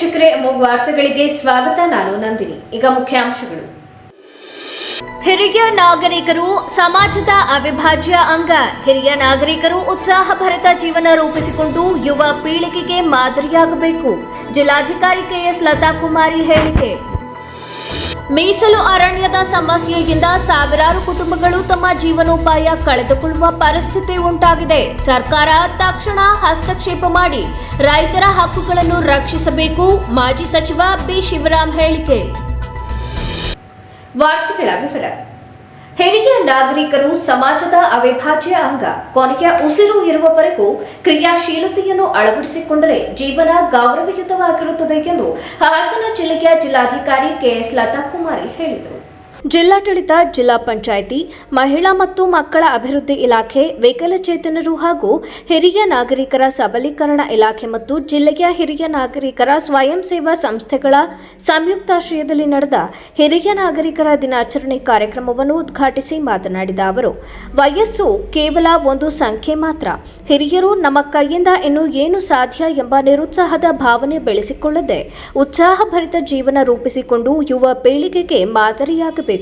ವೀಕ್ಷಕರೇ ವಾರ್ತೆಗಳಿಗೆ ಸ್ವಾಗತ. ನಾನು ನಂದಿನಿ. ಈಗ ಮುಖ್ಯಾಂಶಗಳು. ಹಿರಿಯ ನಾಗರಿಕರು, ಸಮಾಜದ ಅವಿಭಾಜ್ಯ ಅಂಗ. ಹಿರಿಯ ನಾಗರಿಕರು ಉತ್ಸಾಹಭರಿತ ಜೀವನ ರೂಪಿಸಿಕೊಂಡು ಯುವ ಪೀಳಿಗೆಗೆ ಮಾದರಿಯಾಗಬೇಕು. ಜಿಲ್ಲಾಧಿಕಾರಿ ಕೆಎಸ್ ಲತಾ ಕುಮಾರಿ ಹೇಳಿಕೆ. ಮೀಸಲು ಅರಣ್ಯದ ಸಮಸ್ಯೆಯಿಂದ ಸಾವಿರಾರು ಕುಟುಂಬಗಳು ತಮ್ಮ ಜೀವನೋಪಾಯ ಕಳೆದುಕೊಳ್ಳುವ ಪರಿಸ್ಥಿತಿ ಉಂಟಾಗಿದೆ. ಸರ್ಕಾರ ತಕ್ಷಣ ಹಸ್ತಕ್ಷೇಪ ಮಾಡಿ ರೈತರ ಹಕ್ಕುಗಳನ್ನು ರಕ್ಷಿಸಬೇಕು. ಮಾಜಿ ಸಚಿವ ಬಿ. ಶಿವರಾಮ್ ಹೇಳಿಕೆ. ವಾರ್ತೆಗಳ ವಿವರ. ಹಿರಿಯ ನಾಗರಿಕರು ಸಮಾಜದ ಅವಿಭಾಜ್ಯ ಅಂಗ. ಕೊನೆಯ ಉಸಿರು ಇರುವವರೆಗೂ ಕ್ರಿಯಾಶೀಲತೆಯನ್ನು ಅಳವಡಿಸಿಕೊಂಡರೆ ಜೀವನ ಗೌರವಯುತವಾಗಿರುತ್ತದೆ ಎಂದು ಹಾಸನ ಜಿಲ್ಲೆಯ ಜಿಲ್ಲಾಧಿಕಾರಿ ಕೆಎಸ್ ಲತಾ ಕುಮಾರಿ ಹೇಳಿದರು. ಜಿಲ್ಲಾಡಳಿತ, ಜಿಲ್ಲಾ ಪಂಚಾಯಿತಿ, ಮಹಿಳಾ ಮತ್ತು ಮಕ್ಕಳ ಅಭಿವೃದ್ಧಿ ಇಲಾಖೆ ವಿಕಲಚೇತನರು ಹಾಗೂ ಹಿರಿಯ ನಾಗರಿಕರ ಸಬಲೀಕರಣ ಇಲಾಖೆ ಮತ್ತು ಜಿಲ್ಲೆಯ ಹಿರಿಯ ನಾಗರಿಕರ ಸ್ವಯಂ ಸೇವಾ ಸಂಸ್ಥೆಗಳ ಸಂಯುಕ್ತಾಶ್ರಯದಲ್ಲಿ ನಡೆದ ಹಿರಿಯ ನಾಗರಿಕರ ದಿನಾಚರಣೆ ಕಾರ್ಯಕ್ರಮವನ್ನು ಉದ್ಘಾಟಿಸಿ ಮಾತನಾಡಿದ ಅವರು, ವಯಸ್ಸು ಕೇವಲ ಒಂದು ಸಂಖ್ಯೆ ಮಾತ್ರ. ಹಿರಿಯರು ನಮ್ಮ ಕೈಯಿಂದ ಇನ್ನು ಏನು ಸಾಧ್ಯ ಎಂಬ ನಿರುತ್ಸಾಹದ ಭಾವನೆ ಬೆಳೆಸಿಕೊಳ್ಳದೆ, ಉತ್ಸಾಹಭರಿತ ಜೀವನ ರೂಪಿಸಿಕೊಂಡು ಯುವ ಪೀಳಿಗೆಗೆ ಮಾದರಿಯಾಗಬೇಕು.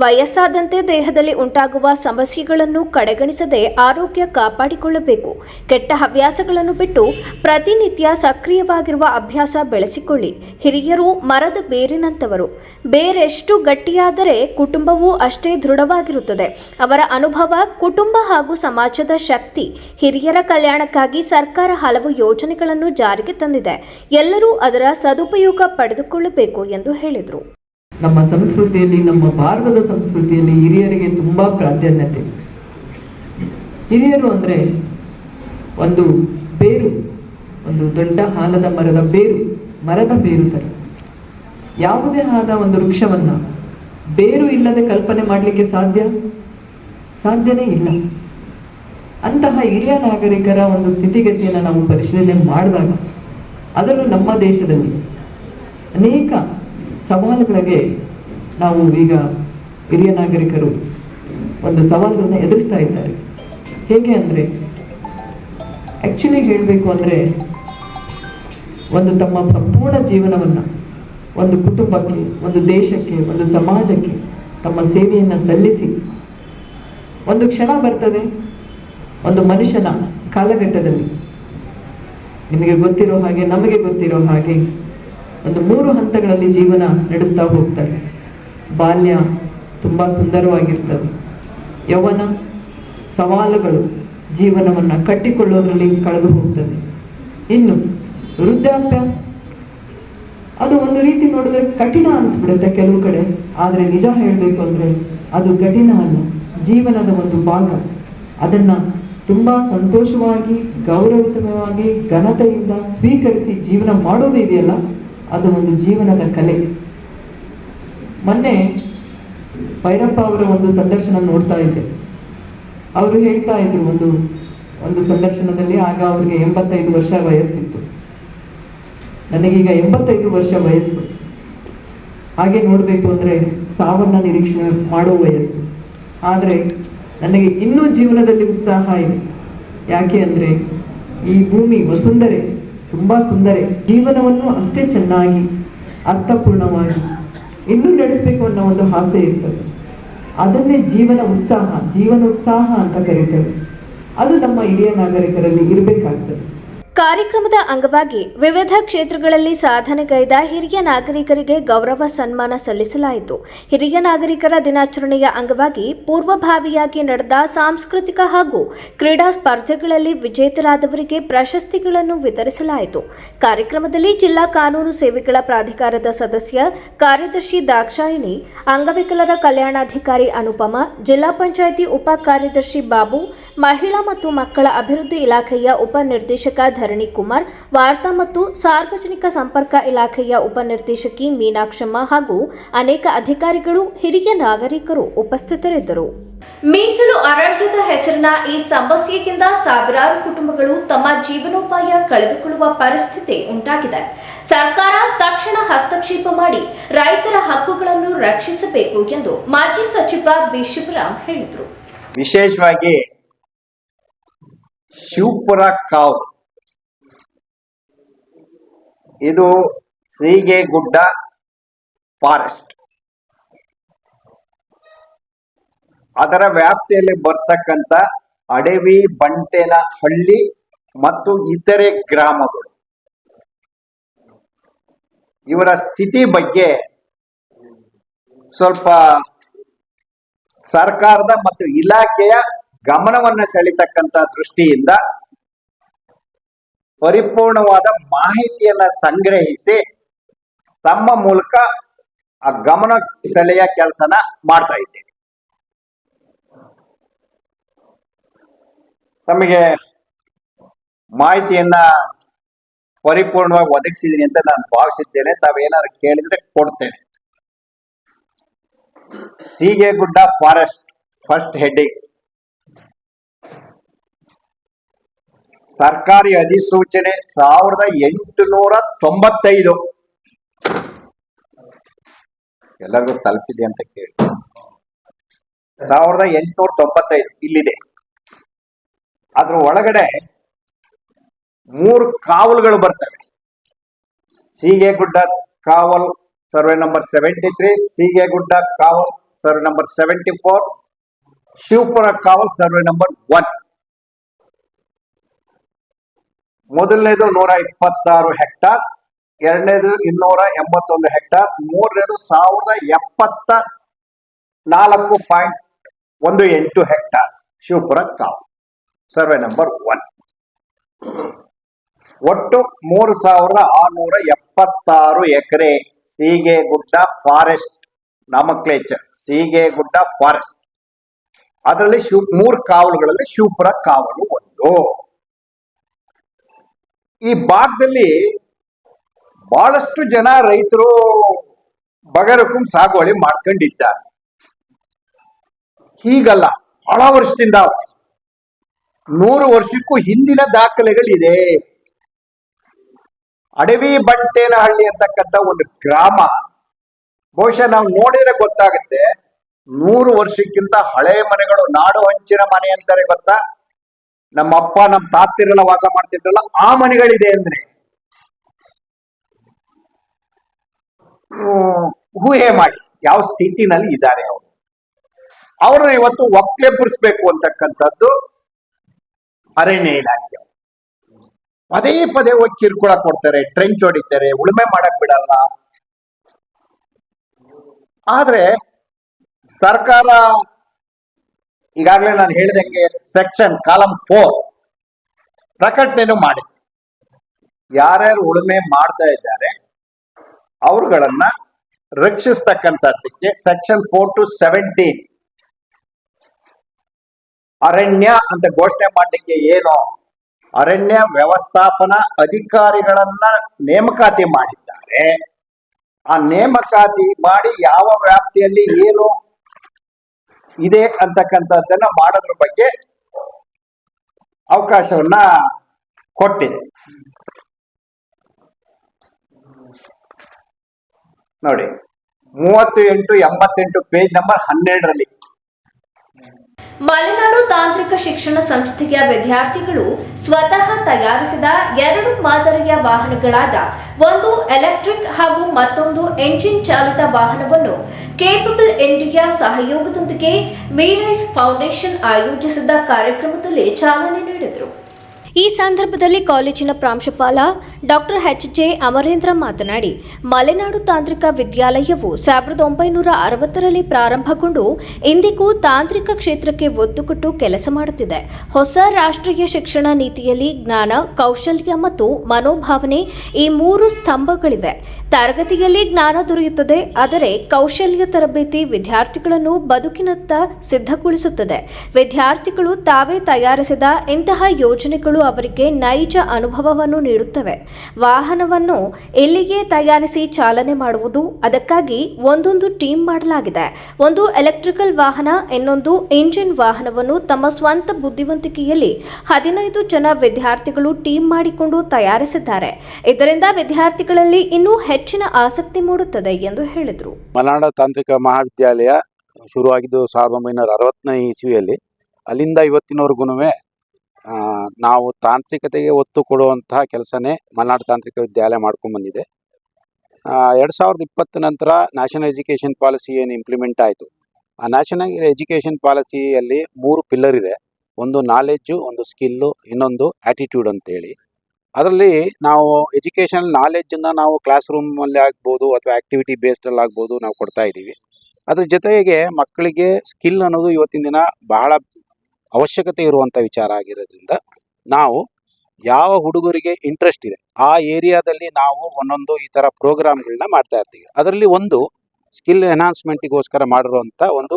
ವಯಸ್ಸಾದಂತೆ ದೇಹದಲ್ಲಿ ಉಂಟಾಗುವ ಸಮಸ್ಯೆಗಳನ್ನು ಕಡೆಗಣಿಸದೆ ಆರೋಗ್ಯ ಕಾಪಾಡಿಕೊಳ್ಳಬೇಕು. ಕೆಟ್ಟ ಹವ್ಯಾಸಗಳನ್ನು ಬಿಟ್ಟು ಪ್ರತಿನಿತ್ಯ ಸಕ್ರಿಯವಾಗಿರುವ ಅಭ್ಯಾಸ ಬೆಳೆಸಿಕೊಳ್ಳಿ. ಹಿರಿಯರು ಮರದ ಬೇರಿನಂತವರು. ಬೇರೆಷ್ಟು ಗಟ್ಟಿಯಾದರೆ ಕುಟುಂಬವೂ ಅಷ್ಟೇ ದೃಢವಾಗಿರುತ್ತದೆ. ಅವರ ಅನುಭವ ಕುಟುಂಬ ಹಾಗೂ ಸಮಾಜದ ಶಕ್ತಿ. ಹಿರಿಯರ ಕಲ್ಯಾಣಕ್ಕಾಗಿ ಸರ್ಕಾರ ಹಲವು ಯೋಜನೆಗಳನ್ನು ಜಾರಿಗೆ ತಂದಿದೆ. ಎಲ್ಲರೂ ಅದರ ಸದುಪಯೋಗ ಪಡೆದುಕೊಳ್ಳಬೇಕು ಎಂದು ಹೇಳಿದರು. ನಮ್ಮ ಸಂಸ್ಕೃತಿಯಲ್ಲಿ, ನಮ್ಮ ಭಾರತದ ಸಂಸ್ಕೃತಿಯಲ್ಲಿ ಹಿರಿಯರಿಗೆ ತುಂಬಾ ಪ್ರಾಧಾನ್ಯತೆ. ಹಿರಿಯರು ಅಂದ್ರೆ ಒಂದು ಬೇರು, ಒಂದು ದೊಡ್ಡ ಹಾಲದ ಮರದ ಬೇರು ಮರದ ಬೇರು ತರ. ಯಾವುದೇ ಆದ ಒಂದು ವೃಕ್ಷವನ್ನ ಬೇರು ಇಲ್ಲದೆ ಕಲ್ಪನೆ ಮಾಡಲಿಕ್ಕೆ ಸಾಧ್ಯ? ಸಾಧ್ಯನೇ ಇಲ್ಲ. ಅಂತಹ ಹಿರಿಯ ನಾಗರಿಕರ ಒಂದು ಸ್ಥಿತಿಗತಿಯನ್ನು ನಾವು ಪರಿಶೀಲನೆ ಮಾಡಿದಾಗ ಅದರಲ್ಲೂ ನಮ್ಮ ದೇಶದಲ್ಲಿ ಅನೇಕ ಸವಾಲುಗಳಿಗೆ ನಾವು ಈಗ ಹಿರಿಯ ನಾಗರಿಕರು ಒಂದು ಸವಾಲುಗಳನ್ನು ಎದುರಿಸ್ತಾ ಇದ್ದಾರೆ. ಹೇಗೆ ಅಂದರೆ ಆ್ಯಕ್ಚುಲಿ ಹೇಳಬೇಕು ಅಂದರೆ ಒಂದು ತಮ್ಮ ಸಂಪೂರ್ಣ ಜೀವನವನ್ನು ಒಂದು ಕುಟುಂಬಕ್ಕೆ, ಒಂದು ದೇಶಕ್ಕೆ, ಒಂದು ಸಮಾಜಕ್ಕೆ ತಮ್ಮ ಸೇವೆಯನ್ನು ಸಲ್ಲಿಸಿ ಒಂದು ಕ್ಷಣ ಬರ್ತದೆ, ಒಂದು ಮನುಷ್ಯನ ಕಾಲಘಟ್ಟದಲ್ಲಿ. ನಿಮಗೆ ಗೊತ್ತಿರೋ ಹಾಗೆ, ನಮಗೆ ಗೊತ್ತಿರೋ ಹಾಗೆ ಒಂದು ಮೂರು ಹಂತಗಳಲ್ಲಿ ಜೀವನ ನಡೆಸ್ತಾ ಹೋಗ್ತಾರೆ. ಬಾಲ್ಯ ತುಂಬ ಸುಂದರವಾಗಿರ್ತದೆ. ಯೌವನ ಸವಾಲುಗಳು ಜೀವನವನ್ನು ಕಟ್ಟಿಕೊಳ್ಳೋದ್ರಲ್ಲಿ ಕಳೆದು ಹೋಗ್ತದೆ. ಇನ್ನು ವೃದ್ಧಾಪ್ಯ, ಅದು ಒಂದು ರೀತಿ ನೋಡಿದ್ರೆ ಕಠಿಣ ಅನಿಸ್ಬಿಡುತ್ತೆ ಕೆಲವು ಕಡೆ. ಆದರೆ ನಿಜ ಹೇಳಬೇಕು ಅಂದರೆ ಅದು ಕಠಿಣ ಅಲ್ಲ. ಜೀವನದ ಒಂದು ಭಾಗ. ಅದನ್ನ ತುಂಬಾ ಸಂತೋಷವಾಗಿ, ಗೌರವಯುತವಾಗಿ, ಘನತೆಯಿಂದ ಸ್ವೀಕರಿಸಿ ಜೀವನ ಮಾಡೋದು ಇದೆಯಲ್ಲ? ಅದು ಒಂದು ಜೀವನದ ಕಲೆ. ಮೊನ್ನೆ ಭೈರಪ್ಪ ಅವರ ಒಂದು ಸಂದರ್ಶನ ನೋಡ್ತಾ ಇದ್ದೆ. ಅವರು ಹೇಳ್ತಾ ಇದ್ರು ಒಂದು ಒಂದು ಸಂದರ್ಶನದಲ್ಲಿ, ಆಗ ಅವ್ರಿಗೆ ಎಂಬತ್ತೈದು ವರ್ಷ ವಯಸ್ಸಿತ್ತು. ನನಗೀಗ ಎಂಬತ್ತೈದು ವರ್ಷ ವಯಸ್ಸು. ಹಾಗೆ ನೋಡಬೇಕು ಅಂದರೆ ಸಾವನ್ನ ನಿರೀಕ್ಷಣೆ ಮಾಡೋ ವಯಸ್ಸು. ಆದರೆ ನನಗೆ ಇನ್ನೂ ಜೀವನದಲ್ಲಿ ಉತ್ಸಾಹ ಇದೆ. ಯಾಕೆ ಅಂದರೆ ಈ ಭೂಮಿ ವಸುಂಧರೆ ತುಂಬ ಸುಂದರ. ಜೀವನವನ್ನು ಅಷ್ಟೇ ಚೆನ್ನಾಗಿ, ಅರ್ಥಪೂರ್ಣವಾಗಿ ಇನ್ನೂ ನಡೆಸಬೇಕು ಅನ್ನೋ ಒಂದು ಆಸೆ ಇರ್ತದೆ. ಅದನ್ನೇ ಜೀವನ ಉತ್ಸಾಹ ಜೀವನ ಉತ್ಸಾಹ ಅಂತ ಕರೀತೇವೆ. ಅದು ನಮ್ಮ ಹಿರಿಯ ನಾಗರಿಕರಲ್ಲಿ ಇರಬೇಕಾಗ್ತದೆ. ಕಾರ್ಯಕ್ರಮದ ಅಂಗವಾಗಿ ವಿವಿಧ ಕ್ಷೇತ್ರಗಳಲ್ಲಿ ಸಾಧನೆಗೈದ ಹಿರಿಯ ನಾಗರಿಕರಿಗೆ ಗೌರವ ಸನ್ಮಾನ ಸಲ್ಲಿಸಲಾಯಿತು. ಹಿರಿಯ ನಾಗರಿಕರ ದಿನಾಚರಣೆಯ ಅಂಗವಾಗಿ ಪೂರ್ವಭಾವಿಯಾಗಿ ನಡೆದ ಸಾಂಸ್ಕೃತಿಕ ಹಾಗೂ ಕ್ರೀಡಾ ಸ್ಪರ್ಧೆಗಳಲ್ಲಿ ವಿಜೇತರಾದವರಿಗೆ ಪ್ರಶಸ್ತಿಗಳನ್ನು ವಿತರಿಸಲಾಯಿತು. ಕಾರ್ಯಕ್ರಮದಲ್ಲಿ ಜಿಲ್ಲಾ ಕಾನೂನು ಸೇವೆಗಳ ಪ್ರಾಧಿಕಾರದ ಸದಸ್ಯ, ಕಾರ್ಯದರ್ಶಿ ದಾಕ್ಷಾಯಿಣಿ, ಅಂಗವಿಕಲರ ಕಲ್ಯಾಣಾಧಿಕಾರಿ ಅನುಪಮ, ಜಿಲ್ಲಾ ಪಂಚಾಯಿತಿ ಉಪ ಕಾರ್ಯದರ್ಶಿ ಬಾಬು, ಮಹಿಳಾ ಮತ್ತು ಮಕ್ಕಳ ಅಭಿವೃದ್ಧಿ ಇಲಾಖೆಯ ಉಪನಿರ್ದೇಶಕ ಧರಣಿ ಕುಮಾರ್ ವಾರ್ತಾ ಮತ್ತು ಸಾರ್ವಜನಿಕ ಸಂಪರ್ಕ ಇಲಾಖೆಯ ಉಪನಿರ್ದೇಶಕಿ ಮೀನಾಕ್ಷಮ್ಮ ಹಾಗೂ ಅನೇಕ ಅಧಿಕಾರಿಗಳು ಹಿರಿಯ ನಾಗರಿಕರು ಉಪಸ್ಥಿತರಿದ್ದರು. ಮೀಸಲು ಅರಣ್ಯದ ಹೆಸರಿನ ಈ ಸಮಸ್ಯೆಯಿಂದ ಸಾವಿರಾರು ಕುಟುಂಬಗಳು ತಮ್ಮ ಜೀವನೋಪಾಯ ಕಳೆದುಕೊಳ್ಳುವ ಪರಿಸ್ಥಿತಿ ಉಂಟಾಗಿದೆ. ಸರ್ಕಾರ ತಕ್ಷಣ ಹಸ್ತಕ್ಷೇಪ ಮಾಡಿ ರೈತರ ಹಕ್ಕುಗಳನ್ನು ರಕ್ಷಿಸಬೇಕು ಎಂದು ಮಾಜಿ ಸಚಿವ ಬಿ. ಶಿವರಾಮ್ ಹೇಳಿದರು. ವಿಶೇಷವಾಗಿ ಶಿವಪುರ ಕಾವ್ ಇದು ಸೀಗೆಗುಡ್ಡ ಫಾರೆಸ್ಟ್. ಅದರ ವ್ಯಾಪ್ತಿಯಲ್ಲಿ ಬರ್ತಕ್ಕಂಥ ಅಡವಿ, ಬಂಟೆನ ಹಳ್ಳಿ ಮತ್ತು ಇತರೆ ಗ್ರಾಮಗಳು. ಇವರ ಸ್ಥಿತಿ ಬಗ್ಗೆ ಸ್ವಲ್ಪ ಸರ್ಕಾರದ ಮತ್ತು ಇಲಾಖೆಯ ಗಮನವನ್ನು ಸೆಳೀತಕ್ಕಂತ ದೃಷ್ಟಿಯಿಂದ ಪರಿಪೂರ್ಣವಾದ ಮಾಹಿತಿಯನ್ನ ಸಂಗ್ರಹಿಸಿ ತಮ್ಮ ಮೂಲಕ ಆ ಗಮನ ಸೆಳೆಯ ಕೆಲಸನ ಮಾಡ್ತಾ ಇದ್ದೇನೆ. ತಮಗೆ ಮಾಹಿತಿಯನ್ನ ಪರಿಪೂರ್ಣವಾಗಿ ಒದಗಿಸಿದ್ದೀನಿ ಅಂತ ನಾನು ಭಾವಿಸಿದ್ದೇನೆ. ತಾವೇನಾದ್ರು ಕೇಳಿದ್ರೆ ಕೊಡ್ತೇನೆ. ಸೀಗೆಗುಡ್ಡ ಫಾರೆಸ್ಟ್ ಫಸ್ಟ್ ಹೆಡ್ಡಿಂಗ್ ಸರ್ಕಾರಿ ಅಧಿಸೂಚನೆ ಸಾವಿರದ ಎಂಟುನೂರ ತೊಂಬತ್ತೈದು. ಎಲ್ಲರಿಗೂ ತಲುಪಿದೆ ಅಂತ ಕೇಳಿ. ಸಾವಿರದ ಎಂಟುನೂರ ತೊಂಬತ್ತೈದು, ಇಲ್ಲಿದೆ. ಅದ್ರ ಒಳಗಡೆ ಮೂರು ಕಾವಲುಗಳು ಬರ್ತವೆ. ಸೀಗೆಗುಡ್ಡ ಕಾವಲ್ survey number seventy three Seegegudda ಕಾವಲ್ survey number seventy four Shivapura ಕಾವಲ್ ಸರ್ವೆ ನಂಬರ್ ಒನ್. ಮೊದಲನೇದು ನೂರ ಇಪ್ಪತ್ತಾರು ಹೆಕ್ಟಾರ್, ಎರಡನೇದು ಇನ್ನೂರ ಎಂಬತ್ತೊಂದು ಹೆಕ್ಟಾರ್, ಮೂರನೇದು ಸಾವಿರದ ಎಪ್ಪತ್ತ ನಾಲ್ಕು ಪಾಯಿಂಟ್ ಒಂದು ಎಂಟು ಹೆಕ್ಟಾರ್ ಶಿವಪುರ ಕಾವು ಸರ್ವೆ ನಂಬರ್ ಒನ್. ಒಟ್ಟು ಮೂರು ಸಾವಿರದ ಆರುನೂರ ಎಪ್ಪತ್ತಾರು ಎಕರೆ ಸೀಗೆ ಗುಡ್ಡ ಫಾರೆಸ್ಟ್ ನಾಮಕ್ಲೇಚರ್ ಸೀಗೆಗುಡ್ಡ ಫಾರೆಸ್ಟ್. ಅದರಲ್ಲಿ ಶಿವ, ಮೂರು ಕಾವಲುಗಳಲ್ಲಿ ಶಿವಪುರ ಕಾವಲು ಒಂದು. ಈ ಭಾಗದಲ್ಲಿ ಬಹಳಷ್ಟು ಜನ ರೈತರು ಬಗರಕುಂ ಸಾಗುವಳಿ ಮಾಡ್ಕೊಂಡಿದ್ದಾರೆ. ಹೀಗಲ್ಲ, ಬಹಳ ವರ್ಷದಿಂದ ನೂರು ವರ್ಷಕ್ಕೂ ಹಿಂದಿನ ದಾಖಲೆಗಳಿದೆ. ಅಡವಿ ಬಂಟೇನಹಳ್ಳಿ ಅಂತಕ್ಕಂಥ ಒಂದು ಗ್ರಾಮ, ಬಹುಶಃ ನಾವು ನೋಡಿದ್ರೆ ಗೊತ್ತಾಗುತ್ತೆ, ನೂರು ವರ್ಷಕ್ಕಿಂತ ಹಳೆ ಮನೆಗಳು, ನಾಡು ಹಂಚಿನ ಮನೆ ಅಂತಾರೆ ಗೊತ್ತಾ? ನಮ್ಮ ಅಪ್ಪ, ನಮ್ಮ ತಾತಿರೆಲ್ಲ ವಾಸ ಮಾಡ್ತಿದ್ರಲ್ಲ, ಆ ಮನೆಗಳಿದೆ ಅಂದ್ರೆ. ಊಹೆ ಮಾಡಿ, ಯಾವ ಸ್ಥಿತಿನಲ್ಲಿ ಇದ್ದಾರೆ ಅವರು. ಅವ್ರನ್ನ ಇವತ್ತು ಒಕ್ಲೆಬ್ಬರಿಸ್ಬೇಕು ಅಂತಕ್ಕಂಥದ್ದು ಅರಣ್ಯ ಇಲಾಖೆ ಪದೇ ಪದೇ ಹೋಗಿ ಕಿರುಕುಳ ಕೊಡ್ತಾರೆ ಟ್ರೆಂಚ್ ಹೊಡಿತಾರೆ ಉಳುಮೆ ಮಾಡಕ್ ಬಿಡಲ್ಲ. ಆದ್ರೆ ಸರ್ಕಾರ ಈಗಾಗಲೇ ನಾನು ಹೇಳಿದಂಗೆ ಸೆಕ್ಷನ್ ಕಾಲಂ ಫೋರ್ ಪ್ರಕಟಣೆನೂ ಮಾಡಿ ಯಾರ್ಯಾರು ಉಳುಮೆ ಮಾಡ್ತಾ ಇದ್ದಾರೆ, ಅವರುಗಳನ್ನ ರಕ್ಷಿಸ್ತಕ್ಕಂಥದ್ದಕ್ಕೆ ಸೆಕ್ಷನ್ ಫೋರ್ ಟು ಸೆವೆಂಟೀನ್ ಅರಣ್ಯ ಅಂತ ಘೋಷಣೆ ಮಾಡಲಿಕ್ಕೆ ಏನು? ಅರಣ್ಯ ವ್ಯವಸ್ಥಾಪನಾ ಅಧಿಕಾರಿಗಳನ್ನ ನೇಮಕಾತಿ ಮಾಡಿದ್ದಾರೆ. ಆ ನೇಮಕಾತಿ ಮಾಡಿ ಯಾವ ವ್ಯಾಪ್ತಿಯಲ್ಲಿ ಏನು ಇದೆ ಅಂತಕ್ಕಂಥದ್ದನ್ನ ಮಾಡೋದ್ರ ಬಗ್ಗೆ ಅವಕಾಶವನ್ನ ಕೊಟ್ಟಿದೆ. ನೋಡಿ ಮೂವತ್ತು ಎಂಟು ಎಂಬತ್ತೆಂಟು ಪೇಜ್ ನಂಬರ್ ಹನ್ನೆರಡರಲ್ಲಿ. ಮಲೆನಾಡು ತಾಂತ್ರಿಕ ಶಿಕ್ಷಣ ಸಂಸ್ಥೆಯ ವಿದ್ಯಾರ್ಥಿಗಳು ಸ್ವತಃ ತಯಾರಿಸಿದ ಎರಡು ಮಾದರಿಯ ವಾಹನಗಳಾದ ಒಂದು ಎಲೆಕ್ಟ್ರಿಕ್ ಹಾಗೂ ಮತ್ತೊಂದು ಎಂಜಿನ್ ಚಾಲಿತ ವಾಹನವನ್ನು ಕೇಪಬಲ್ ಇಂಡಿಯಾ ಸಹಯೋಗದೊಂದಿಗೆ ಮೀರೈಸ್ ಫೌಂಡೇಶನ್ ಆಯೋಜಿಸಿದ್ದ ಕಾರ್ಯಕ್ರಮದಲ್ಲಿ ಚಾಲನೆ ನೀಡಿದರು. ಈ ಸಂದರ್ಭದಲ್ಲಿ ಕಾಲೇಜಿನ ಪ್ರಾಂಶುಪಾಲ ಡಾಕ್ಟರ್ ಎಚ್ ಜೆ ಅಮರೇಂದ್ರ ಮಾತನಾಡಿ, ಮಲೆನಾಡು ತಾಂತ್ರಿಕ ವಿದ್ಯಾಲಯವು ಸಾವಿರದ ಒಂಬೈನೂರ ಅರವತ್ತರಲ್ಲಿ ಪ್ರಾರಂಭಗೊಂಡು ಇಂದಿಗೂ ತಾಂತ್ರಿಕ ಕ್ಷೇತ್ರಕ್ಕೆ ಒತ್ತು ಕೊಟ್ಟು ಕೆಲಸ ಮಾಡುತ್ತಿದೆ. ಹೊಸ ರಾಷ್ಟ್ರೀಯ ಶಿಕ್ಷಣ ನೀತಿಯಲ್ಲಿ ಜ್ಞಾನ, ಕೌಶಲ್ಯ ಮತ್ತು ಮನೋಭಾವನೆ ಈ ಮೂರು ಸ್ತಂಭಗಳಿವೆ. ತರಗತಿಯಲ್ಲಿ ಜ್ಞಾನ ದೊರೆಯುತ್ತದೆ, ಆದರೆ ಕೌಶಲ್ಯ ತರಬೇತಿ ವಿದ್ಯಾರ್ಥಿಗಳನ್ನು ಬದುಕಿನತ್ತ ಸಿದ್ಧಗೊಳಿಸುತ್ತದೆ. ವಿದ್ಯಾರ್ಥಿಗಳು ತಾವೇ ತಯಾರಿಸಿದ ಇಂತಹ ಯೋಜನೆಗಳು ಅವರಿಗೆ ನೈಜ ಅನುಭವವನ್ನು ನೀಡುತ್ತವೆ. ವಾಹನವನ್ನು ಎಲ್ಲಿಗೆ ತಯಾರಿಸಿ ಚಾಲನೆ ಮಾಡುವುದು, ಅದಕ್ಕಾಗಿ ಒಂದೊಂದು ಟೀಮ್ ಮಾಡಲಾಗಿದೆ. ಒಂದು ಎಲೆಕ್ಟ್ರಿಕಲ್ ವಾಹನ, ಇನ್ನೊಂದು ಇಂಜಿನ್ ವಾಹನವನ್ನು ತಮ್ಮ ಸ್ವಂತ ಬುದ್ಧಿವಂತಿಕೆಯಲ್ಲಿ ಹದಿನೈದು ಜನ ವಿದ್ಯಾರ್ಥಿಗಳು ಟೀಮ್ ಮಾಡಿಕೊಂಡು ತಯಾರಿಸಿದ್ದಾರೆ. ಇದರಿಂದ ವಿದ್ಯಾರ್ಥಿಗಳಲ್ಲಿ ಇನ್ನೂ ಹೆಚ್ಚಿನ ಆಸಕ್ತಿ ಮೂಡುತ್ತದೆ ಎಂದು ಹೇಳಿದರು. ಮಲನಾಡ ತಾಂತ್ರಿಕ ಮಹಾವಿದ್ಯಾಲಯ ಶುರುವಾಗಿದ್ದು ಸಾವಿರದ ಒಂಬೈನೂರ ಅರವತ್ತನೇ ಇಸ್ವಿಯಲ್ಲಿ. ಅಲ್ಲಿಂದ ಇವತ್ತಿನವರೆಗೂ ನಾವು ತಾಂತ್ರಿಕತೆಗೆ ಒತ್ತು ಕೊಡುವಂತಹ ಕೆಲಸನೇ ಮಲೆನಾಡು ತಾಂತ್ರಿಕ ವಿದ್ಯಾಲಯ ಮಾಡ್ಕೊಂಡು ಬಂದಿದೆ. ಎರಡು ಸಾವಿರದ ಇಪ್ಪತ್ತು ನಂತರ ನ್ಯಾಷನಲ್ ಎಜುಕೇಷನ್ ಪಾಲಿಸಿ ಏನು ಇಂಪ್ಲಿಮೆಂಟ್ ಆಯಿತು. ಆ ನ್ಯಾಷನಲ್ ಎಜುಕೇಷನ್ ಪಾಲಿಸಿಯಲ್ಲಿ ಮೂರು ಪಿಲ್ಲರ್ ಇದೆ. ಒಂದು ನಾಲೆಡ್ಜು ಒಂದು ಸ್ಕಿಲ್ಲು ಇನ್ನೊಂದು ಆ್ಯಟಿಟ್ಯೂಡ್ ಅಂತೇಳಿ. ಅದರಲ್ಲಿ ನಾವು ಎಜುಕೇಷನ್ ನಾಲೆಡ್ಜನ್ನು ನಾವು ಕ್ಲಾಸ್ ರೂಮಲ್ಲಿ ಆಗ್ಬೋದು ಅಥವಾ ಆ್ಯಕ್ಟಿವಿಟಿ ಬೇಸ್ಡಲ್ಲಿ ಆಗ್ಬೋದು ನಾವು ಕೊಡ್ತಾ ಇದ್ದೀವಿ. ಅದ್ರ ಜೊತೆಗೆ ಮಕ್ಕಳಿಗೆ ಸ್ಕಿಲ್ ಅನ್ನೋದು ಇವತ್ತಿನ ದಿನ ಬಹಳ ಅವಶ್ಯಕತೆ ಇರುವಂಥ ವಿಚಾರ ಆಗಿರೋದ್ರಿಂದ ನಾವು ಯಾವ ಹುಡುಗರಿಗೆ ಇಂಟ್ರೆಸ್ಟ್ ಇದೆ, ಆ ಏರಿಯಾದಲ್ಲಿ ನಾವು ಒಂದೊಂದು ಈ ಥರ ಪ್ರೋಗ್ರಾಮ್ಗಳನ್ನ ಮಾಡ್ತಾ ಇರ್ತೀವಿ. ಅದರಲ್ಲಿ ಒಂದು ಸ್ಕಿಲ್ ಎನ್ಹಾನ್ಸ್ಮೆಂಟಿಗೋಸ್ಕರ ಮಾಡಿರುವಂಥ ಒಂದು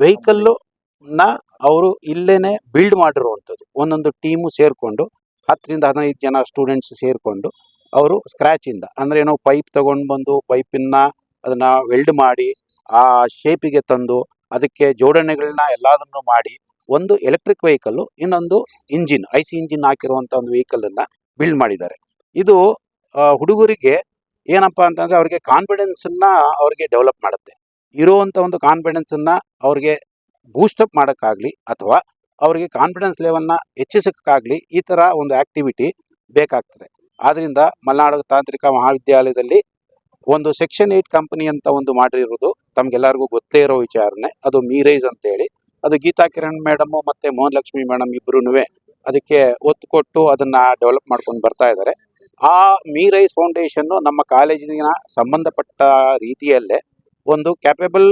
ವೆಹಿಕಲ್ಲುನ ಅವರು ಇಲ್ಲೇ ಬಿಲ್ಡ್ ಮಾಡಿರುವಂಥದ್ದು. ಒಂದೊಂದು ಟೀಮು ಸೇರಿಕೊಂಡು, ಹತ್ತರಿಂದ ಹದಿನೈದು ಜನ ಸ್ಟೂಡೆಂಟ್ಸ್ ಸೇರಿಕೊಂಡು ಅವರು ಸ್ಕ್ರ್ಯಾಚಿಂದ ಅಂದರೆ ಏನೋ ಪೈಪ್ ತೊಗೊಂಡು ಬಂದು ಪೈಪಿನ ಅದನ್ನು ವೆಲ್ಡ್ ಮಾಡಿ, ಆ ಶೇಪಿಗೆ ತಂದು, ಅದಕ್ಕೆ ಜೋಡಣೆಗಳನ್ನ ಎಲ್ಲದನ್ನು ಮಾಡಿ ಒಂದು ಎಲೆಕ್ಟ್ರಿಕ್ ವೆಹಿಕಲ್ಲು ಇನ್ನೊಂದು ಇಂಜಿನ್ ಐ ಸಿ ಇಂಜಿನ್ ಹಾಕಿರುವಂಥ ಒಂದು ವೆಹಿಕಲನ್ನು ಬಿಲ್ಡ್ ಮಾಡಿದ್ದಾರೆ. ಇದು ಹುಡುಗರಿಗೆ ಏನಪ್ಪ ಅಂತಂದರೆ ಅವ್ರಿಗೆ ಕಾನ್ಫಿಡೆನ್ಸನ್ನು ಅವ್ರಿಗೆ ಡೆವಲಪ್ ಮಾಡುತ್ತೆ. ಇರುವಂಥ ಒಂದು ಕಾನ್ಫಿಡೆನ್ಸನ್ನು ಅವ್ರಿಗೆ ಬೂಸ್ಟಪ್ ಮಾಡೋಕ್ಕಾಗಲಿ ಅಥವಾ ಅವರಿಗೆ ಕಾನ್ಫಿಡೆನ್ಸ್ ಲೆವೆಲ್ನ ಹೆಚ್ಚಿಸೋಕ್ಕಾಗಲಿ ಈ ಥರ ಒಂದು ಆ್ಯಕ್ಟಿವಿಟಿ ಬೇಕಾಗ್ತದೆ. ಆದ್ದರಿಂದ ಮಲೆನಾಡು ತಾಂತ್ರಿಕ ಮಹಾವಿದ್ಯಾಲಯದಲ್ಲಿ ಒಂದು ಸೆಕ್ಷನ್ ಏಯ್ಟ್ ಕಂಪನಿ ಅಂತ ಒಂದು ಮಾಡಿರೋದು ತಮಗೆಲ್ಲರಿಗೂ ಗೊತ್ತೇ ಇರೋ ವಿಚಾರನೆ. ಅದು ಮೀರೈಸ್ ಅಂತೇಳಿ. ಅದು ಗೀತಾ ಕಿರಣ್ ಮೇಡಮು ಮತ್ತು ಮೋಹನ್ ಲಕ್ಷ್ಮಿ ಮೇಡಮ್ ಇಬ್ಬರೂ ಅದಕ್ಕೆ ಒತ್ತು ಕೊಟ್ಟು ಅದನ್ನು ಡೆವಲಪ್ ಮಾಡ್ಕೊಂಡು ಬರ್ತಾ ಇದ್ದಾರೆ ಆ ಮೀರೈಸ್ ಫೌಂಡೇಶನ್ನು ನಮ್ಮ ಕಾಲೇಜಿನ ಸಂಬಂಧಪಟ್ಟ ರೀತಿಯಲ್ಲೇ ಒಂದು ಕ್ಯಾಪೇಬಲ್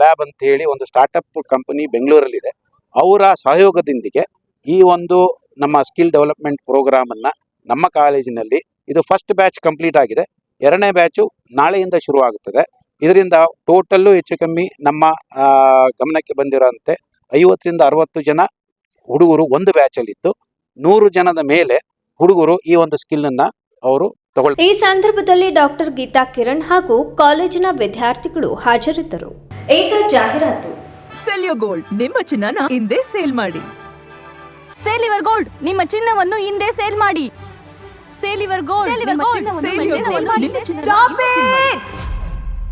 ಲ್ಯಾಬ್ ಅಂತೇಳಿ ಒಂದು ಸ್ಟಾರ್ಟಪ್ ಕಂಪನಿ ಬೆಂಗಳೂರಲ್ಲಿದೆ. ಅವರ ಸಹಯೋಗದೊಂದಿಗೆ ಈ ಒಂದು ನಮ್ಮ ಸ್ಕಿಲ್ ಡೆವಲಪ್ಮೆಂಟ್ ಪ್ರೋಗ್ರಾಮನ್ನು ನಮ್ಮ ಕಾಲೇಜಿನಲ್ಲಿ ಇದು ಫಸ್ಟ್ ಬ್ಯಾಚ್ ಕಂಪ್ಲೀಟ್ ಆಗಿದೆ. ಎರಡನೇ ಬ್ಯಾಚು ನಾಳೆಯಿಂದ ಶುರುವಾಗುತ್ತದೆ. ಇದರಿಂದ ಟೋಟಲ್ಲು ಹೆಚ್ಚು ಕಮ್ಮಿ ನಮ್ಮ ಗಮನಕ್ಕೆ ಬಂದಿರೋಂತೆ ಐವತ್ತರಿಂದ ಅರವತ್ತು ಜನ ಹುಡುಗರು ಒಂದು ಬ್ಯಾಚಲ್ಲಿದ್ದು ನೂರು ಜನದ ಮೇಲೆ ಹುಡುಗರು ಈ ಒಂದು ಸ್ಕಿಲ್ಲನ್ನು ಅವರು ಈ ಸಂದರ್ಭದಲ್ಲಿ ಡಾಕ್ಟರ್ ಗೀತಾ ಕಿರಣ್ ಹಾಗೂ ಕಾಲೇಜಿನ ವಿದ್ಯಾರ್ಥಿಗಳು ಹಾಜರಿದ್ದರು. ಈಗ ಜಾಹೀರಾತು. ಸೆಲ್ಯೋ ಗೋಲ್ಡ್ ನಿಮ್ಮ ಚಿನ್ನನ ಹಿಂದೆ ಸೇಲ್ ಮಾಡಿ. ಸೇಲ್ ಸೇಲಿವರ್ ಗೋಲ್ಡ್ ನಿಮ್ಮ ಚಿನ್ನವನ್ನು ಹಿಂದೆ ಸೇಲ್ ಮಾಡಿ. ಸೇಲ್ ಗೋಲ್ಡ್ ಗೋಲ್ಡ್, ಚಿನ್ನವನ್ನು ಸೇಲ್ ಮಾಡಿ.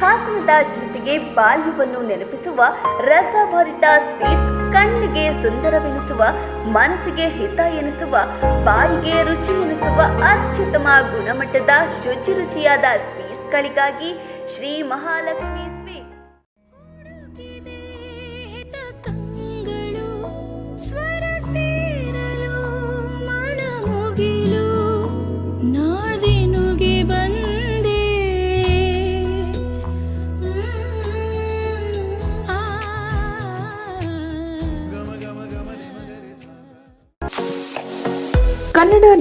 ಹಾಸನದ ಜನತೆಗೆ ಬಾಲ್ಯವನ್ನು ನೆನಪಿಸುವ ರಸಭರಿತ ಸ್ವೀಟ್ಸ್, ಕಣ್ಣಿಗೆ ಸುಂದರವೆನಿಸುವ, ಮನಸ್ಸಿಗೆ ಹಿತ ಎನಿಸುವ, ಬಾಯಿಗೆ ರುಚಿ ಎನಿಸುವ ಅತ್ಯುತ್ತಮ ಗುಣಮಟ್ಟದ ಶುಚಿ ರುಚಿಯಾದ ಸ್ವೀಟ್ಸ್ಗಳಿಗಾಗಿ ಶ್ರೀ ಮಹಾಲಕ್ಷ್ಮಿ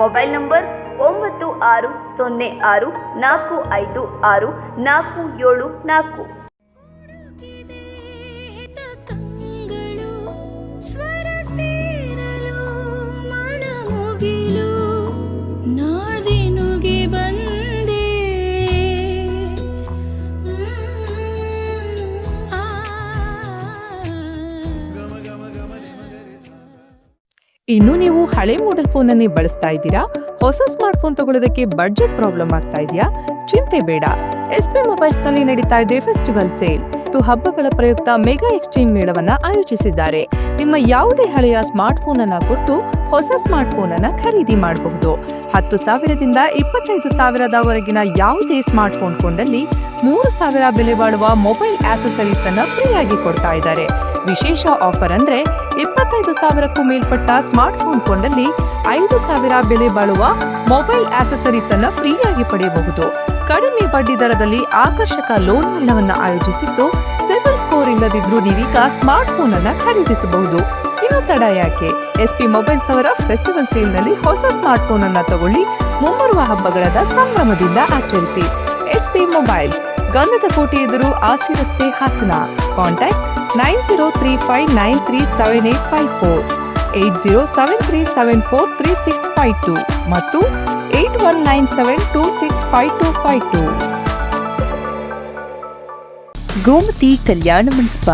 Mobile number ಒಂಬತ್ತು ಆರು ಸೊನ್ನೆ ಆರು ನಾಲ್ಕು ಐದು ಆರು ನಾಲ್ಕು ಏಳು ನಾಲ್ಕು. ಇನ್ನು ನೀವು ಹಳೆ ಮಾಡೆಲ್ ಫೋನ್ ಅನ್ನೇ ಬಳಸ್ತಾ ಇದ್ದೀರಾ? ಹೊಸ ಸ್ಮಾರ್ಟ್ ಫೋನ್ ತಗೊಳ್ಳೋದಕ್ಕೆ ಬಡ್ಜೆಟ್ ಪ್ರಾಬ್ಲಮ್ ಆಗ್ತಾ ಇದೆಯಾ? ಚಿಂತೆ ಬೇಡ. ಎಸ್ ಪಿ ಮೊಬೈಲ್ಸ್ನಲ್ಲಿ ನಡೀತಾ ಇದೆ ಫೆಸ್ಟಿವಲ್ ಸೇಲ್ ಹಬ್ಬಗಳ ಪ್ರಯುಕ್ತ ಮೆಗಾ ಎಕ್ಸ್ಚೇಂಜ್ ಮೇಳವನ್ನ ಆಯೋಜಿಸಿದ್ದಾರೆ. ನಿಮ್ಮ ಯಾವುದೇ ಹಳೆಯ ಸ್ಮಾರ್ಟ್ ಫೋನ್ ಅನ್ನ ಕೊಟ್ಟು ಹೊಸ ಸ್ಮಾರ್ಟ್ ಫೋನ್ ಅನ್ನ ಖರೀದಿ ಮಾಡಬಹುದು. ಹತ್ತು ಸಾವಿರದಿಂದ ಇಪ್ಪತ್ತೈದು ಸಾವಿರದವರೆಗಿನ ಯಾವುದೇ ಸ್ಮಾರ್ಟ್ ಫೋನ್ ಕೊಂಡಲ್ಲಿ ಮೂರು ಸಾವಿರ ಬೆಲೆ ಬಾಳುವ ಮೊಬೈಲ್ ಆಕ್ಸೆಸರೀಸ್ ಅನ್ನ ಫ್ರೀಯಾಗಿ ಕೊಡ್ತಾ ಇದ್ದಾರೆ. ವಿಶೇಷ ಆಫರ್ ಅಂದ್ರೆ ಇಪ್ಪತ್ತೈದು ಸಾವಿರಕ್ಕೂ ಮೇಲ್ಪಟ್ಟ ಸ್ಮಾರ್ಟ್ ಫೋನ್ ಕೊಂಡಲ್ಲಿ ಐದು ಸಾವಿರ ಬೆಲೆ ಬಾಳುವ ಮೊಬೈಲ್ ಆಕ್ಸೆಸರೀಸ್ ಅನ್ನು ಫ್ರೀಯಾಗಿ ಪಡೆಯಬಹುದು. ಕಡಿಮೆ ಬಡ್ಡಿ ದರದಲ್ಲಿ ಆಕರ್ಷಕ ಲೋನ್ ಮೇಳವನ್ನು ಆಯೋಜಿಸಿದ್ದು, ಸಿಬಿಲ್ ಸ್ಕೋರ್ ಇಲ್ಲದಿದ್ರೂ ನೀವೀಗ ಸ್ಮಾರ್ಟ್ ಫೋನ್ ಅನ್ನ ಖರೀದಿಸಬಹುದು. ಇನ್ನು ತಡ ಯಾಕೆ? ಎಸ್ಪಿ ಮೊಬೈಲ್ಸ್ ಅವರ ಫೆಸ್ಟಿವಲ್ ಸೇಲ್ನಲ್ಲಿ ಹೊಸ ಸ್ಮಾರ್ಟ್ ಫೋನ್ ಅನ್ನ ತಗೊಳ್ಳಿ, ಮುಂಬರುವ ಹಬ್ಬಗಳ ಸಂಭ್ರಮದಿಂದ ಆಚರಿಸಿ. ಎಸ್ಪಿ ಮೊಬೈಲ್ಸ್ ಗಂಧದ ಕೋಟೆ ಎದುರು ಆಸಿ ರಸ್ತೆ Hassan. Contact nine zero three five nine three seven eight five four, eight zero seven three seven four three six five two ಮತ್ತು eight one nine seven two six five two five two. Gomathi Kalyana Mantapa.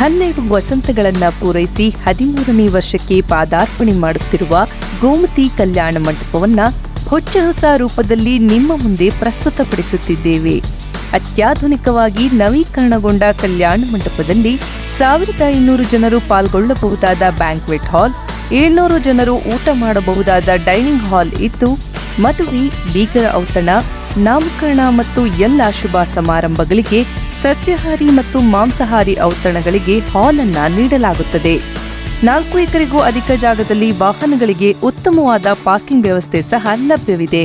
ಹನ್ನೆರಡು ವಸಂತಗಳನ್ನು ಪೂರೈಸಿ ಹದಿಮೂರನೇ ವರ್ಷಕ್ಕೆ ಪಾದಾರ್ಪಣೆ ಮಾಡುತ್ತಿರುವ ಗೋಮತಿ ಕಲ್ಯಾಣ ಮಂಟಪವನ್ನು ಹೊಚ್ಚ ಹೊಸ ರೂಪದಲ್ಲಿ ನಿಮ್ಮ ಮುಂದೆ ಪ್ರಸ್ತುತಪಡಿಸುತ್ತಿದ್ದೇವೆ. ಅತ್ಯಾಧುನಿಕವಾಗಿ ನವೀಕರಣಗೊಂಡ ಕಲ್ಯಾಣ ಮಂಟಪದಲ್ಲಿ ಸಾವಿರದ ಐನೂರು ಜನರು ಪಾಲ್ಗೊಳ್ಳಬಹುದಾದ ಬ್ಯಾಂಕ್ವೆಟ್ ಹಾಲ್, ಏಳ್ನೂರು ಜನರು ಊಟ ಮಾಡಬಹುದಾದ ಡೈನಿಂಗ್ ಹಾಲ್ ಇದ್ದು, ಮದುವೆ, ಬೀಗರ ಔತಣ, ನಾಮಕರಣ ಮತ್ತು ಎಲ್ಲ ಶುಭ ಸಮಾರಂಭಗಳಿಗೆ ಸಸ್ಯಾಹಾರಿ ಮತ್ತು ಮಾಂಸಾಹಾರಿ ಔತಣಗಳಿಗೆ ಹಾಲ್ ಅನ್ನ ನೀಡಲಾಗುತ್ತದೆ. ನಾಲ್ಕು ಎಕರೆಗೂ ಅಧಿಕ ಜಾಗದಲ್ಲಿ ವಾಹನಗಳಿಗೆ ಉತ್ತಮವಾದ ಪಾರ್ಕಿಂಗ್ ವ್ಯವಸ್ಥೆ ಸಹ ಲಭ್ಯವಿದೆ.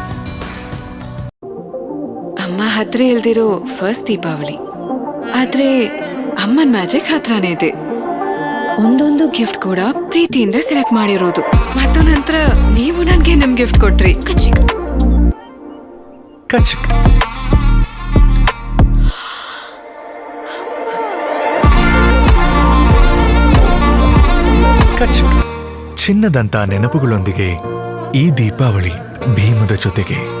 ಹತ್ರ ಇಲ್ದಿರೋ ಫಸ್ಟ್ ದೀಪಾವಳಿ. ಆದ್ರೆ ಅಮ್ಮನ್ ಮ್ಯಾಜಿಕ್ ಹತ್ರನೇ ಇದೆ. ಒಂದೊಂದು ಗಿಫ್ಟ್ ಕೂಡ ಪ್ರೀತಿಯಿಂದ ಸೆಲೆಕ್ಟ್ ಮಾಡಿರೋದು. ಮತ್ತು ನಂತರ ನೀವು ನನ್ಗೆ ನಮ್ ಗಿಫ್ಟ್ ಕೊಟ್ರಿ. ಕಚ್ಚಿ ಕಚಿಕ್ ಕಚಕ್ ಚಿನ್ನದಂತ ನೆನಪುಗಳೊಂದಿಗೆ ಈ ದೀಪಾವಳಿ ಭೀಮದ ಜೊತೆಗೆ.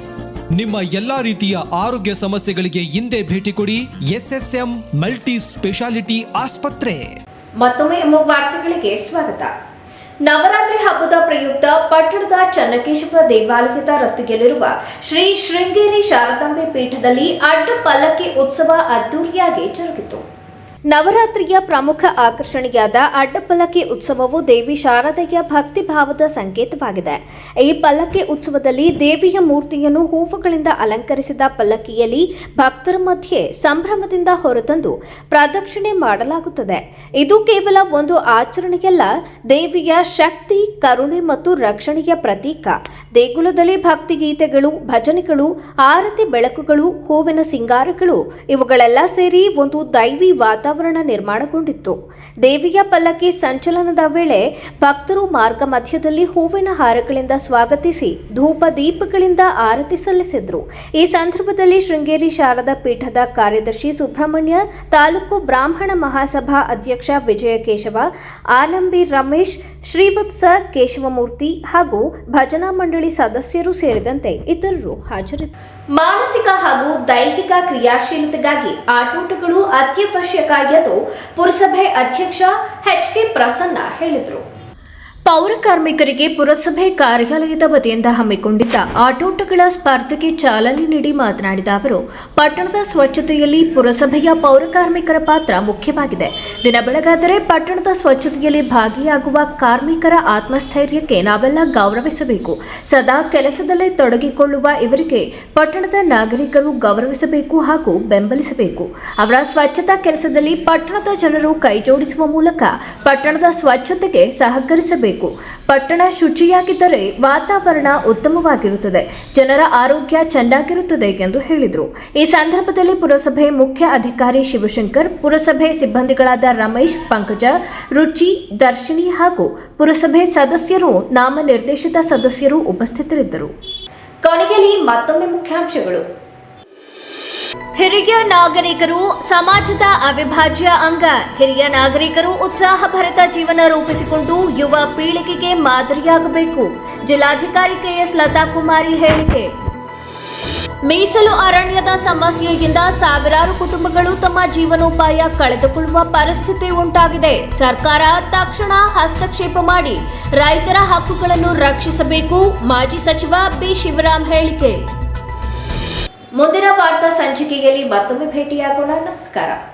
ನಿಮ್ಮ ಎಲ್ಲಾ ರೀತಿಯ ಆರೋಗ್ಯ ಸಮಸ್ಯೆಗಳಿಗೆ ಹಿಂದೆ ಭೇಟಿ ಕೊಡಿ ಎಸ್ಎಸ್ಎಂ ಮಲ್ಟಿ ಸ್ಪೆಷಾಲಿಟಿ ಆಸ್ಪತ್ರೆ. ಮತ್ತೊಮ್ಮೆ ವಾರ್ತೆಗಳಿಗೆ ಸ್ವಾಗತ. ನವರಾತ್ರಿ ಹಬ್ಬದ ಪ್ರಯುಕ್ತ ಪಟ್ಟಣದ ಚನ್ನಕೇಶವ ದೇವಾಲಯದ ರಸ್ತೆಯಲ್ಲಿರುವ ಶ್ರೀ ಶೃಂಗೇರಿ ಶಾರದಾಂಬೆ ಪೀಠದಲ್ಲಿ ಅಡ್ಡ ಪಲ್ಲಕ್ಕಿ ಉತ್ಸವ ಅದ್ದೂರಿಯಾಗಿ ಜರುಗಿತು. ನವರಾತ್ರಿಯ ಪ್ರಮುಖ ಆಕರ್ಷಣೆಯಾದ ಅಡ್ಡಪಲ್ಲಕ್ಕಿ ಉತ್ಸವವು ದೇವಿ ಶಾರದೆಯ ಭಕ್ತಿ ಭಾವದ ಸಂಕೇತವಾಗಿದೆ. ಈ ಪಲ್ಲಕ್ಕಿ ಉತ್ಸವದಲ್ಲಿ ದೇವಿಯ ಮೂರ್ತಿಯನ್ನು ಹೂವುಗಳಿಂದ ಅಲಂಕರಿಸಿದ ಪಲ್ಲಕ್ಕಿಯಲ್ಲಿ ಭಕ್ತರ ಮಧ್ಯೆ ಸಂಭ್ರಮದಿಂದ ಹೊರತಂದು ಪ್ರದಕ್ಷಿಣೆ ಮಾಡಲಾಗುತ್ತದೆ. ಇದು ಕೇವಲ ಒಂದು ಆಚರಣೆಯಲ್ಲ, ದೇವಿಯ ಶಕ್ತಿ, ಕರುಣೆ ಮತ್ತು ರಕ್ಷಣೆಯ ಪ್ರತೀಕ. ದೇಗುಲದಲ್ಲಿ ಭಕ್ತಿಗೀತೆಗಳು, ಭಜನೆಗಳು, ಆರತಿ ಬೆಳಕುಗಳು, ಹೂವಿನ ಸಿಂಗಾರಗಳು, ಇವುಗಳೆಲ್ಲ ಸೇರಿ ಒಂದು ದೈವಿ ವಾತಾವರಣ ನಿರ್ಮಾಣಗೊಂಡಿತ್ತು. ದೇವಿಯ ಪಲ್ಲಕ್ಕಿ ಸಂಚಲನದ ವೇಳೆ ಭಕ್ತರು ಮಾರ್ಗ ಮಧ್ಯದಲ್ಲಿ ಹೂವಿನ ಹಾರಗಳಿಂದ ಸ್ವಾಗತಿಸಿ ಧೂಪ ದೀಪಗಳಿಂದ ಆರತಿ ಸಲ್ಲಿಸಿದರು. ಈ ಸಂದರ್ಭದಲ್ಲಿ ಶೃಂಗೇರಿ ಶಾರದಾ ಪೀಠದ ಕಾರ್ಯದರ್ಶಿ ಸುಬ್ರಹ್ಮಣ್ಯ, ತಾಲೂಕು ಬ್ರಾಹ್ಮಣ ಮಹಾಸಭಾ ಅಧ್ಯಕ್ಷ ವಿಜಯ ಕೇಶವ ಆಲಂಬಿ ರಮೇಶ್, ಶ್ರೀವತ್ಸ ಕೇಶವಮೂರ್ತಿ ಹಾಗೂ ಭಜನಾ ಮಂಡಳಿ ಸದಸ್ಯರು ಸೇರಿದಂತೆ ಇತರರು ಹಾಜರಿದ್ದರು ಮಾನಸಿಕ ಹಾಗೂ ದೈಹಿಕ ಕ್ರಿಯಾಶೀಲತೆಗಾಗಿ ಆಟೋಟಗಳು ಅತ್ಯವಶ್ಯಕ ಎಂದು ಪುರಸಭೆ ಅಧ್ಯಕ್ಷ ಎಚ್ ಕೆ ಪ್ರಸನ್ನ ಹೇಳಿದರು. ಪೌರ ಕಾರ್ಮಿಕರಿಗೆ ಪುರಸಭೆ ಕಾರ್ಯಾಲಯದ ವತಿಯಿಂದ ಹಮ್ಮಿಕೊಂಡಿದ್ದ ಆಟೋಟಗಳ ಸ್ಪರ್ಧೆಗೆ ಚಾಲನೆ ನೀಡಿ ಮಾತನಾಡಿದ ಅವರು, ಪಟ್ಟಣದ ಸ್ವಚ್ಛತೆಯಲ್ಲಿ ಪುರಸಭೆಯ ಪೌರ ಕಾರ್ಮಿಕರ ಪಾತ್ರ ಮುಖ್ಯವಾಗಿದೆ. ದಿನ ಬೆಳಗಾದರೆ ಪಟ್ಟಣದ ಸ್ವಚ್ಛತೆಯಲ್ಲಿ ಭಾಗಿಯಾಗುವ ಕಾರ್ಮಿಕರ ಆತ್ಮಸ್ಥೈರ್ಯಕ್ಕೆ ನಾವೆಲ್ಲ ಗೌರವಿಸಬೇಕು. ಸದಾ ಕೆಲಸದಲ್ಲೇ ತೊಡಗಿಕೊಳ್ಳುವ ಇವರಿಗೆ ಪಟ್ಟಣದ ನಾಗರಿಕರು ಗೌರವಿಸಬೇಕು ಹಾಗೂ ಬೆಂಬಲಿಸಬೇಕು. ಅವರ ಸ್ವಚ್ಛತಾ ಕೆಲಸದಲ್ಲಿ ಪಟ್ಟಣದ ಜನರು ಕೈಜೋಡಿಸುವ ಮೂಲಕ ಪಟ್ಟಣದ ಸ್ವಚ್ಛತೆಗೆ ಸಹಕರಿಸಬೇಕು. ಪಟ್ಟಣ ಶುಚಿಯಾಗಿದ್ದರೆ ವಾತಾವರಣ ಉತ್ತಮವಾಗಿರುತ್ತದೆ. ಜನರ ಆರೋಗ್ಯ ಚೆನ್ನಾಗಿರುತ್ತದೆ ಎಂದು ಹೇಳಿದರು. ಈ ಸಂದರ್ಭದಲ್ಲಿ ಪುರಸಭೆ ಮುಖ್ಯ ಅಧಿಕಾರಿ ಶಿವಶಂಕರ್, ಪುರಸಭೆ ಸಿಬ್ಬಂದಿಗಳಾದ ರಮೇಶ್, ಪಂಕಜ, ರುಚಿ, ದರ್ಶಿನಿ ಹಾಗೂ ಪುರಸಭೆ ಸದಸ್ಯರು, ನಾಮನಿರ್ದೇಶಿತ ಸದಸ್ಯರು ಉಪಸ್ಥಿತರಿದ್ದರು. ಕೊನೆಯಲ್ಲಿ ಮತ್ತೊಮ್ಮೆ ಮುಖ್ಯಾಂಶಗಳು. ಹಿರಿಯ ನಾಗರಿಕರು, ಸಮಾಜದ ಅವಿಭಾಜ್ಯ ಅಂಗ. ಹಿರಿಯ ನಾಗರಿಕರು ಉತ್ಸಾಹಭರಿತ ಜೀವನ ರೂಪಿಸಿಕೊಂಡು ಯುವ ಪೀಳಿಗೆಗೆ ಮಾದರಿಯಾಗಬೇಕು. ಜಿಲ್ಲಾಧಿಕಾರಿ ಕೆಎಸ್ ಲತಾ ಕುಮಾರಿ ಹೇಳಿಕೆ. ಮೀಸಲು ಅರಣ್ಯದ ಸಮಸ್ಯೆಯಿಂದ ಸಾವಿರಾರು ಕುಟುಂಬಗಳು ತಮ್ಮ ಜೀವನೋಪಾಯ ಕಳೆದುಕೊಳ್ಳುವ ಪರಿಸ್ಥಿತಿ ಉಂಟಾಗಿದೆ. ಸರ್ಕಾರ ತಕ್ಷಣ ಹಸ್ತಕ್ಷೇಪ ಮಾಡಿ ರೈತರ ಹಕ್ಕುಗಳನ್ನು ರಕ್ಷಿಸಬೇಕು. ಮಾಜಿ ಸಚಿವ ಬಿ. ಶಿವರಾಮ್ ಹೇಳಿಕೆ. ಮುಂದಿನ ವಾರ್ತಾ ಸಂಚಿಕೆಯಲ್ಲಿ ಮತ್ತೊಮ್ಮೆ ಭೇಟಿಯಾಗೋಣ. ನಮಸ್ಕಾರ.